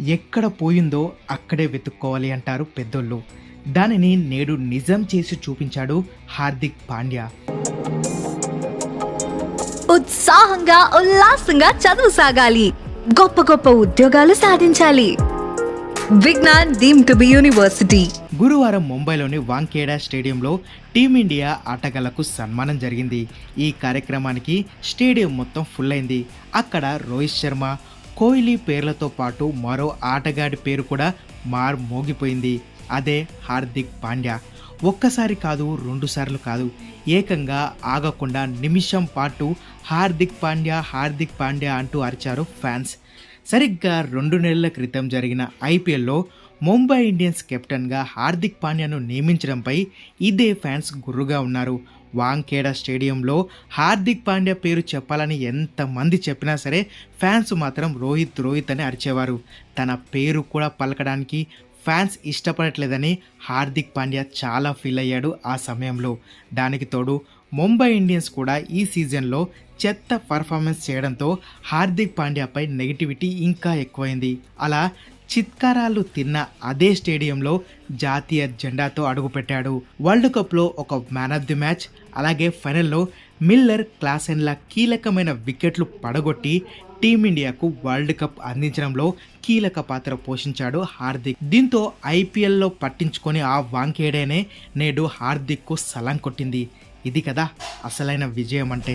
ఎక్కడ పోయిందో అక్కడే వెతుక్కోవాలి అంటారు పెద్దోళ్ళు. దానిని నేడు నిజం చేసి చూపించాడు హార్దిక్ పాండ్యా. ఉత్సాహంగా ఉల్లాసంగా చదువు సాగాలి. గొప్ప గొప్ప ఉద్యోగాలు సాధించాలి. Vignan deemed to be university. గురువారం ముంబైలోని వాంఖేడా స్టేడియంలో టీమిండియా ఆటగాళ్ళకు సన్మానం జరిగింది. ఈ కార్యక్రమానికి స్టేడియం మొత్తం ఫుల్ అయింది. అక్కడ రోహిత్ శర్మ కోహ్లీ పేర్లతో పాటు మరో ఆటగాడి పేరు కూడా మార్ మోగిపోయింది. అదే హార్దిక్ పాండ్యా. ఒక్కసారి కాదు రెండుసార్లు కాదు. ఏకంగా ఆగకుండా నిమిషం పాటు హార్దిక్ పాండ్యా హార్దిక్ పాండ్యా అంటూ అరిచారు ఫ్యాన్స్. సరిగ్గా రెండు నెలల క్రితం జరిగిన ఐపీఎల్లో ముంబై ఇండియన్స్ కెప్టెన్గా హార్దిక్ పాండ్యాను నియమించడంపై ఇదే ఫ్యాన్స్ గుర్రుగా ఉన్నారు. వాంకేడా స్టేడియంలో హార్దిక్ పాండ్యా పేరు చెప్పాలని ఎంతమంది చెప్పినా సరే ఫ్యాన్స్ మాత్రం రోహిత్ రోహిత్ అని అరిచేవారు. తన పేరు కూడా పలకడానికి ఫ్యాన్స్ ఇష్టపడట్లేదని హార్దిక్ పాండ్యా చాలా ఫీల్ అయ్యాడు ఆ సమయంలో. దానికి తోడు ముంబై ఇండియన్స్ కూడా ఈ సీజన్లో చెత్త పర్ఫార్మెన్స్ చేయడంతో హార్దిక్ పాండ్యాపై నెగిటివిటీ ఇంకా ఎక్కువైంది. అలా చిత్కారాలు తిన్న అదే స్టేడియంలో జాతీయ జెండాతో అడుగుపెట్టాడు. వరల్డ్ కప్లో ఒక మ్యాన్ ఆఫ్ ది మ్యాచ్ అలాగే ఫైనల్లో మిల్లర్ క్లాసెన్ల కీలకమైన వికెట్లు పడగొట్టి టీమిండియాకు వరల్డ్ కప్ అందించడంలో కీలక పాత్ర పోషించాడు హార్దిక్. దీంతో ఐపీఎల్లో పట్టించుకొని ఆ వాంకేడేనే నేడు హార్దిక్కు సలం కొట్టింది. ఇది కదా అసలైన విజయం అంటే